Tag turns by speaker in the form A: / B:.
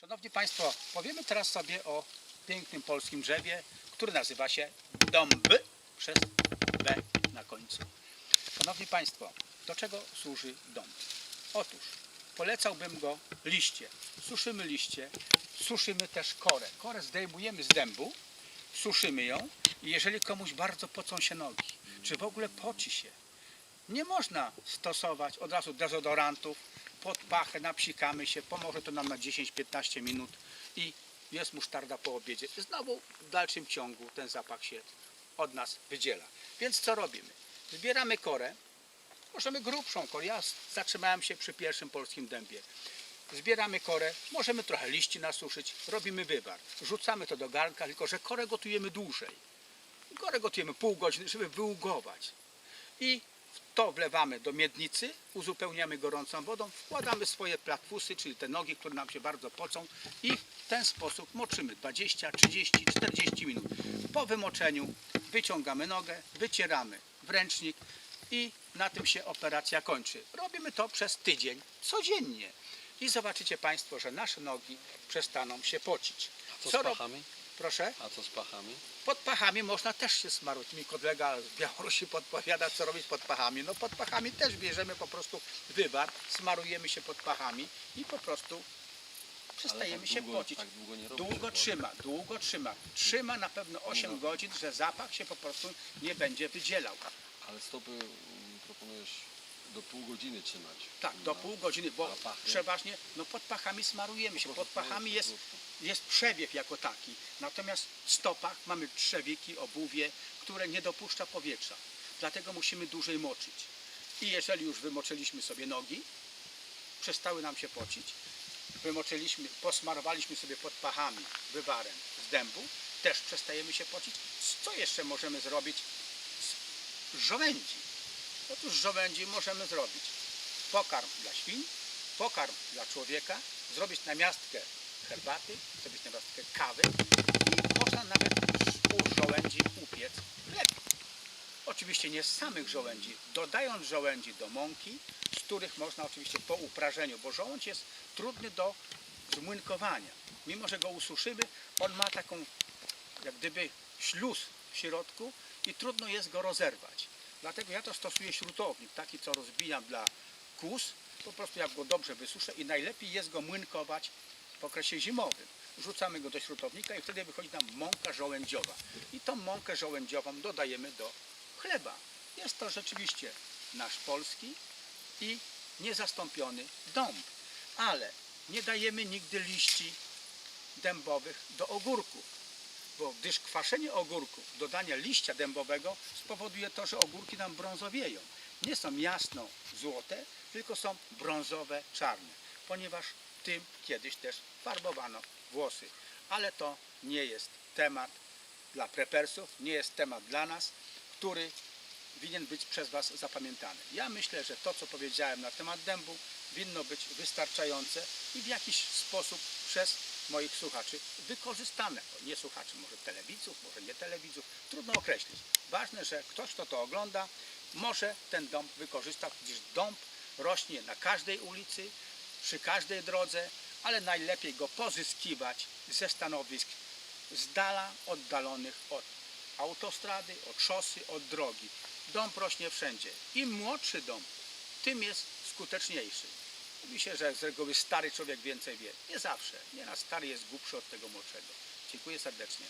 A: Szanowni Państwo, powiemy teraz sobie o pięknym polskim drzewie, który nazywa się dąb przez B na końcu. Szanowni Państwo, do czego służy dąb? Otóż polecałbym go liście. Suszymy liście, suszymy też korę. Korę zdejmujemy z dębu, suszymy ją i jeżeli komuś bardzo pocą się nogi, czy w ogóle poci się, nie można stosować od razu dezodorantów pod pachę, napsikamy się, pomoże to nam na 10-15 minut i jest musztarda po obiedzie. Znowu w dalszym ciągu ten zapach się od nas wydziela. Więc co robimy? Zbieramy korę, możemy grubszą korę, ja zatrzymałem się przy pierwszym polskim dębie. Zbieramy korę, możemy trochę liści nasuszyć, robimy wywar. Rzucamy to do garnka, tylko że korę gotujemy dłużej. Korę gotujemy pół godziny, żeby wyługować i to wlewamy do miednicy, uzupełniamy gorącą wodą, wkładamy swoje platfusy, czyli te nogi, które nam się bardzo pocą i w ten sposób moczymy 20, 30, 40 minut. Po wymoczeniu wyciągamy nogę, wycieramy w ręcznik i na tym się operacja kończy. Robimy to przez tydzień, codziennie. I zobaczycie Państwo, że nasze nogi przestaną się pocić.
B: Co z
A: rob-
B: pachami?
A: Proszę?
B: A co z pachami?
A: Pod pachami można też się smarować. Mi kolega z Białorusi podpowiada, co robić pod pachami. No pod pachami też bierzemy po prostu wywar, smarujemy się pod pachami i po prostu przestajemy
B: tak
A: się
B: długo-
A: pocić.
B: tak długo
A: Długo trzyma, długo trzyma. Trzyma na pewno 8 godzin, że zapach się po prostu nie będzie wydzielał.
B: Ale stopy mm, proponujesz do pół godziny trzymać.
A: Tak, do pół godziny, bo przeważnie no pod pachami smarujemy się.
B: Po
A: Pod pachami jest, jest przewiew jako taki. Natomiast w stopach mamy trzewiki, obuwie, które nie dopuszcza powietrza. Dlatego musimy dłużej moczyć. I jeżeli już wymoczyliśmy sobie nogi, przestały nam się pocić, wymoczyliśmy, posmarowaliśmy sobie pod pachami wywarem z dębu, też przestajemy się pocić. Co jeszcze możemy zrobić z żołędzi? Otóż z żołędzi możemy zrobić pokarm dla świń, pokarm dla człowieka, zrobić namiastkę herbaty, zrobić namiastkę kawy i można nawet z żołędzi upiec chleb. Oczywiście nie z samych żołędzi, dodając żołędzi do mąki, z których można oczywiście po uprażeniu, bo żołądź jest trudny do zmłynkowania. Mimo, że go ususzymy, on ma taką jak gdyby śluz w środku i trudno jest go rozerwać. Dlatego ja to stosuję śrutownik, taki co rozbijam dla kus, po prostu jak go dobrze wysuszę i najlepiej jest go młynkować w okresie zimowym. Rzucamy go do śrutownika i wtedy wychodzi nam mąka żołędziowa. I tą mąkę żołędziową dodajemy do chleba. Jest to rzeczywiście nasz polski i niezastąpiony dąb. Ale nie dajemy nigdy liści dębowych do ogórków bo gdyż kwaszenie ogórków, dodanie liścia dębowego spowoduje to, że ogórki nam brązowieją. Nie są jasno złote, tylko są brązowe, czarne, ponieważ tym kiedyś też farbowano włosy. Ale to nie jest temat dla prepersów, nie jest temat dla nas, który winien być przez Was zapamiętany. Ja myślę, że to, co powiedziałem na temat dębu, winno być wystarczające i w jakiś sposób przez moich słuchaczy wykorzystane. Nie słuchaczy, może telewidzów, może nie telewidzów, trudno określić. Ważne, że ktoś, kto to ogląda, może ten dąb wykorzystać, gdyż dąb rośnie na każdej ulicy, przy każdej drodze, ale najlepiej go pozyskiwać ze stanowisk z dala oddalonych od autostrady, od szosy, od drogi. Dąb rośnie wszędzie. Im młodszy dąb, tym jest skuteczniejszy. Mówi się, że z reguły stary człowiek więcej wie. Nie zawsze. Nieraz stary jest głupszy od tego młodszego. Dziękuję serdecznie.